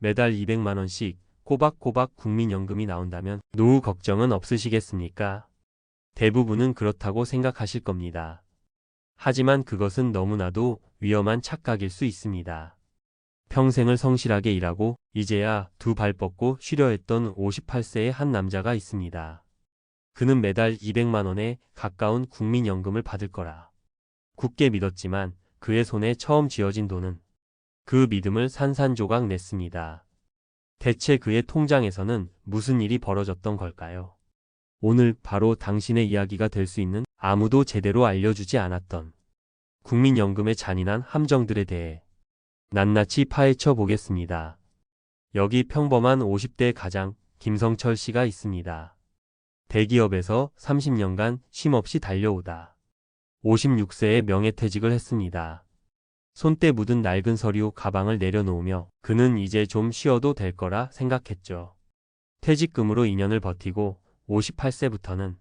매달 200만원씩 꼬박꼬박 국민연금이 나온다면 노후 걱정은 없으시겠습니까? 대부분은 그렇다고 생각하실 겁니다. 하지만 그것은 너무나도 위험한 착각일 수 있습니다. 평생을 성실하게 일하고 이제야 두 발 뻗고 쉬려 했던 58세의 한 남자가 있습니다. 그는 매달 200만 원에 가까운 국민연금을 받을 거라. 굳게 믿었지만 그의 손에 처음 쥐어진 돈은 그 믿음을 산산조각 냈습니다. 대체 그의 통장에서는 무슨 일이 벌어졌던 걸까요? 오늘 바로 당신의 이야기가 될 수 있는 아무도 제대로 알려주지 않았던 국민연금의 잔인한 함정들에 대해 낱낱이 파헤쳐 보겠습니다. 여기 평범한 50대 가장 김성철 씨가 있습니다. 대기업에서 30년간 쉼없이 달려오다. 56세에 명예퇴직을 했습니다. 손때 묻은 낡은 서류 가방을 내려놓으며 그는 이제 좀 쉬어도 될 거라 생각했죠. 퇴직금으로 2년을 버티고 58세부터는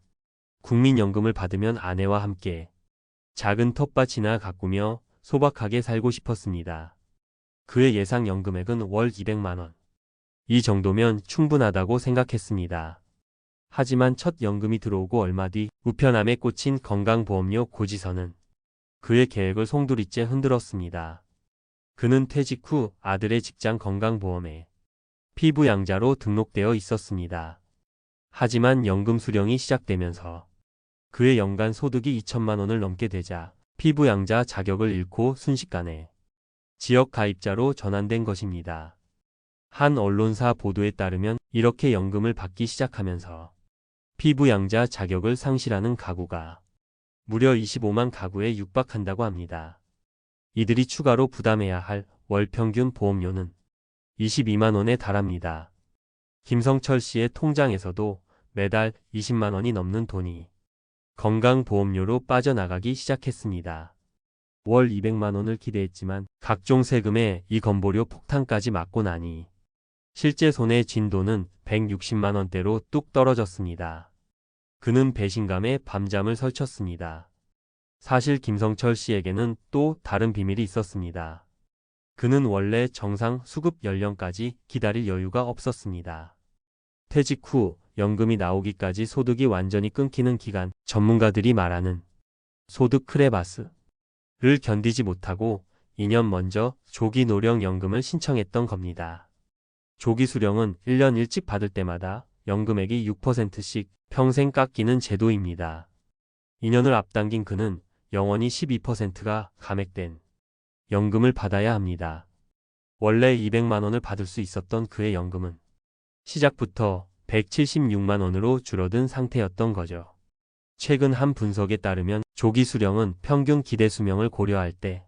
국민연금을 받으면 아내와 함께 작은 텃밭이나 가꾸며 소박하게 살고 싶었습니다. 그의 예상 연금액은 월 200만원. 이 정도면 충분하다고 생각했습니다. 하지만 첫 연금이 들어오고 얼마 뒤 우편함에 꽂힌 건강보험료 고지서는 그의 계획을 송두리째 흔들었습니다. 그는 퇴직 후 아들의 직장 건강보험에 피부양자로 등록되어 있었습니다. 하지만 연금 수령이 시작되면서 그의 연간 소득이 2천만 원을 넘게 되자 피부양자 자격을 잃고 순식간에 지역 가입자로 전환된 것입니다. 한 언론사 보도에 따르면 이렇게 연금을 받기 시작하면서 피부양자 자격을 상실하는 가구가 무려 25만 가구에 육박한다고 합니다. 이들이 추가로 부담해야 할 월 평균 보험료는 22만 원에 달합니다. 김성철 씨의 통장에서도 매달 20만 원이 넘는 돈이 건강보험료로 빠져나가기 시작했습니다. 월 200만 원을 기대했지만 각종 세금에 이 건보료 폭탄까지 맞고 나니 실제 손에 쥔 돈은 160만 원대로 뚝 떨어졌습니다. 그는 배신감에 밤잠을 설쳤습니다. 사실 김성철 씨에게는 또 다른 비밀이 있었습니다. 그는 원래 정상 수급 연령까지 기다릴 여유가 없었습니다. 퇴직 후 연금이 나오기까지 소득이 완전히 끊기는 기간, 전문가들이 말하는 소득 크레바스를 견디지 못하고 2년 먼저 조기 노령 연금을 신청했던 겁니다. 조기 수령은 1년 일찍 받을 때마다 연금액이 6%씩 평생 깎이는 제도입니다. 2년을 앞당긴 그는 영원히 12%가 감액된 연금을 받아야 합니다. 원래 200만 원을 받을 수 있었던 그의 연금은 시작부터 176만 원으로 줄어든 상태였던 거죠. 최근 한 분석에 따르면 조기 수령은 평균 기대 수명을 고려할 때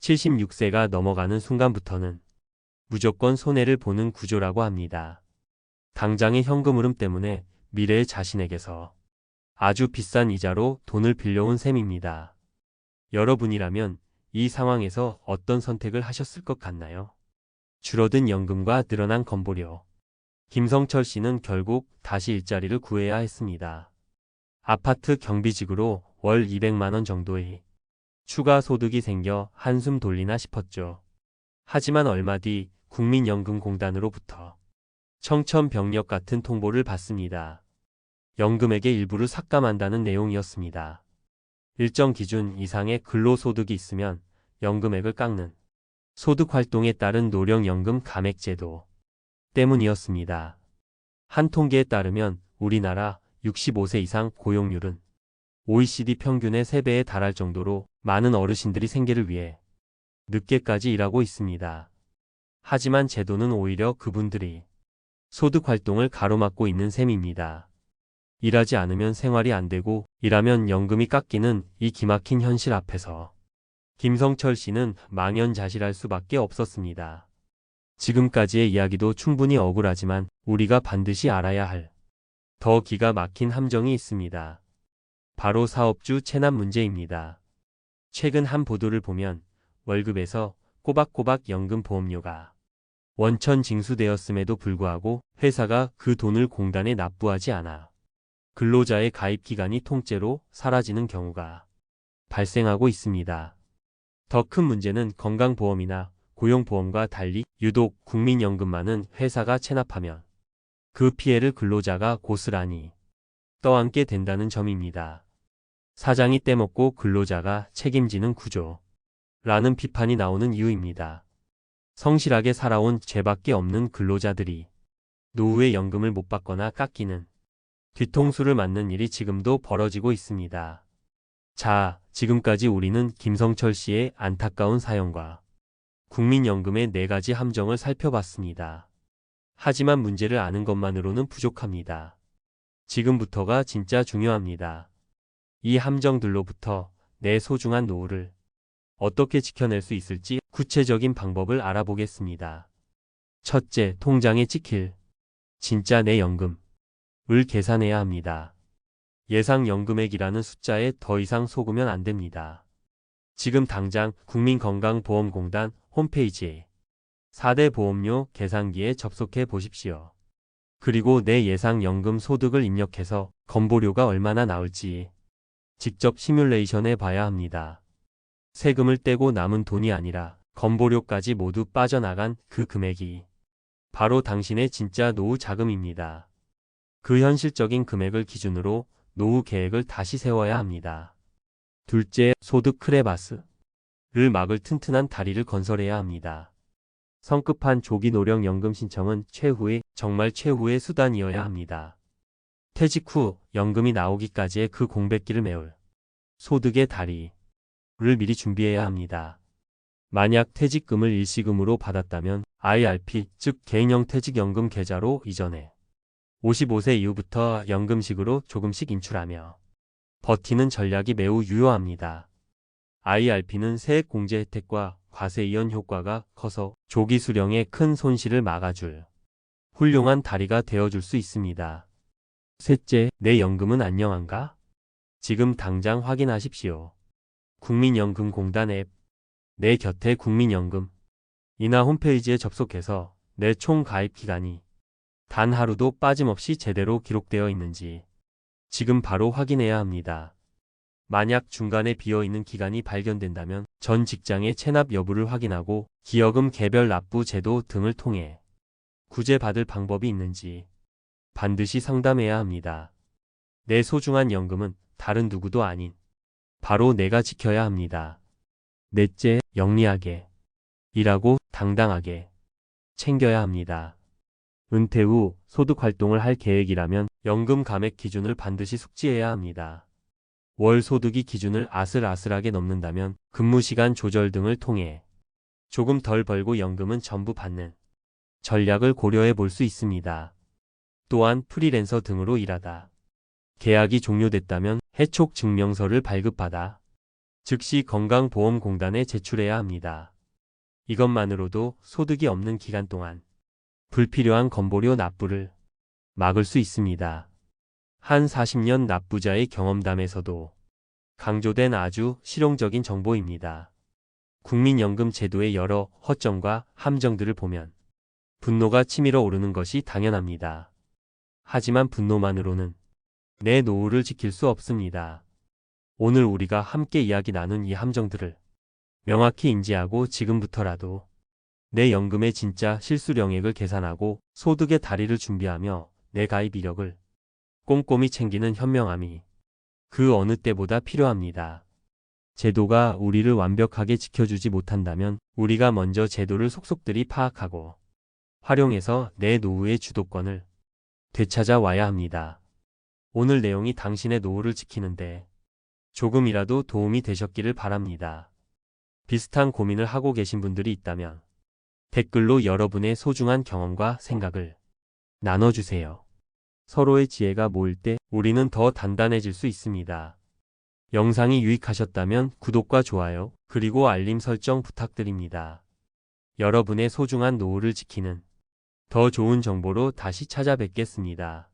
76세가 넘어가는 순간부터는 무조건 손해를 보는 구조라고 합니다. 당장의 현금 흐름 때문에 미래의 자신에게서 아주 비싼 이자로 돈을 빌려온 셈입니다. 여러분이라면 이 상황에서 어떤 선택을 하셨을 것 같나요? 줄어든 연금과 늘어난 건보료. 김성철 씨는 결국 다시 일자리를 구해야 했습니다. 아파트 경비직으로 월 200만원 정도의 추가 소득이 생겨 한숨 돌리나 싶었죠. 하지만 얼마 뒤 국민연금공단으로부터 청천벽력 같은 통보를 받습니다. 연금액의 일부를 삭감한다는 내용이었습니다. 일정 기준 이상의 근로소득이 있으면 연금액을 깎는 소득활동에 따른 노령연금 감액제도 때문이었습니다. 한 통계에 따르면 우리나라 65세 이상 고용률은 OECD 평균의 3배에 달할 정도로 많은 어르신들이 생계를 위해 늦게까지 일하고 있습니다. 하지만 제도는 오히려 그분들이 소득 활동을 가로막고 있는 셈입니다. 일하지 않으면 생활이 안 되고 일하면 연금이 깎이는 이 기막힌 현실 앞에서 김성철 씨는 망연자실할 수밖에 없었습니다. 지금까지의 이야기도 충분히 억울하지만 우리가 반드시 알아야 할 더 기가 막힌 함정이 있습니다. 바로 사업주 체납 문제입니다. 최근 한 보도를 보면 월급에서 꼬박꼬박 연금 보험료가 원천 징수되었음에도 불구하고 회사가 그 돈을 공단에 납부하지 않아 근로자의 가입 기간이 통째로 사라지는 경우가 발생하고 있습니다. 더 큰 문제는 건강보험이나 고용보험과 달리 유독 국민연금만은 회사가 체납하면 그 피해를 근로자가 고스란히 떠안게 된다는 점입니다. 사장이 떼먹고 근로자가 책임지는 구조. 라는 비판이 나오는 이유입니다. 성실하게 살아온 죄밖에 없는 근로자들이 노후의 연금을 못 받거나 깎이는 뒤통수를 맞는 일이 지금도 벌어지고 있습니다. 자, 지금까지 우리는 김성철 씨의 안타까운 사연과 국민연금의 네 가지 함정을 살펴봤습니다. 하지만 문제를 아는 것만으로는 부족합니다. 지금부터가 진짜 중요합니다. 이 함정들로부터 내 소중한 노후를 어떻게 지켜낼 수 있을지 구체적인 방법을 알아보겠습니다. 첫째, 통장에 찍힐 진짜 내 연금 을 계산해야 합니다. 예상 연금액이라는 숫자에 더 이상 속으면 안 됩니다. 지금 당장 국민건강보험공단 홈페이지에 4대 보험료 계산기에 접속해 보십시오. 그리고 내 예상 연금 소득을 입력해서 건보료가 얼마나 나올지 직접 시뮬레이션해 봐야 합니다. 세금을 떼고 남은 돈이 아니라 건보료까지 모두 빠져나간 그 금액이 바로 당신의 진짜 노후 자금입니다. 그 현실적인 금액을 기준으로 노후 계획을 다시 세워야 합니다. 둘째, 소득 크레바스를 막을 튼튼한 다리를 건설해야 합니다. 성급한 조기 노령 연금 신청은 최후의, 정말 최후의 수단이어야 합니다. 퇴직 후 연금이 나오기까지의 그 공백기를 메울 소득의 다리를 미리 준비해야 합니다. 만약 퇴직금을 일시금으로 받았다면 IRP, 즉 개인형 퇴직연금 계좌로 이전해 55세 이후부터 연금식으로 조금씩 인출하며 버티는 전략이 매우 유효합니다. IRP는 세액 공제 혜택과 과세 이연 효과가 커서 조기 수령에 큰 손실을 막아줄 훌륭한 다리가 되어줄 수 있습니다. 셋째, 내 연금은 안녕한가? 지금 당장 확인하십시오. 국민연금공단 앱, 내 곁에 국민연금, 이나 홈페이지에 접속해서 내 총 가입 기간이 단 하루도 빠짐없이 제대로 기록되어 있는지 지금 바로 확인해야 합니다. 만약 중간에 비어있는 기간이 발견된다면 전 직장의 체납 여부를 확인하고 기여금 개별 납부 제도 등을 통해 구제받을 방법이 있는지 반드시 상담해야 합니다. 내 소중한 연금은 다른 누구도 아닌 바로 내가 지켜야 합니다. 넷째, 영리하게 일하고 당당하게 챙겨야 합니다. 은퇴 후 소득 활동을 할 계획이라면 연금 감액 기준을 반드시 숙지해야 합니다. 월 소득이 기준을 아슬아슬하게 넘는다면 근무 시간 조절 등을 통해 조금 덜 벌고 연금은 전부 받는 전략을 고려해 볼 수 있습니다. 또한 프리랜서 등으로 일하다. 계약이 종료됐다면 해촉 증명서를 발급받아 즉시 건강보험공단에 제출해야 합니다. 이것만으로도 소득이 없는 기간 동안 불필요한 건보료 납부를 막을 수 있습니다. 한 40년 납부자의 경험담에서도 강조된 아주 실용적인 정보입니다. 국민연금 제도의 여러 허점과 함정들을 보면 분노가 치밀어 오르는 것이 당연합니다. 하지만 분노만으로는 내 노후를 지킬 수 없습니다. 오늘 우리가 함께 이야기 나눈 이 함정들을 명확히 인지하고 지금부터라도 내 연금의 진짜 실수령액을 계산하고 소득의 다리를 준비하며 내 가입 이력을 꼼꼼히 챙기는 현명함이 그 어느 때보다 필요합니다. 제도가 우리를 완벽하게 지켜주지 못한다면 우리가 먼저 제도를 속속들이 파악하고 활용해서 내 노후의 주도권을 되찾아 와야 합니다. 오늘 내용이 당신의 노후를 지키는데 조금이라도 도움이 되셨기를 바랍니다. 비슷한 고민을 하고 계신 분들이 있다면 댓글로 여러분의 소중한 경험과 생각을 나눠주세요. 서로의 지혜가 모일 때 우리는 더 단단해질 수 있습니다. 영상이 유익하셨다면 구독과 좋아요, 그리고 알림 설정 부탁드립니다. 여러분의 소중한 노후를 지키는 더 좋은 정보로 다시 찾아뵙겠습니다.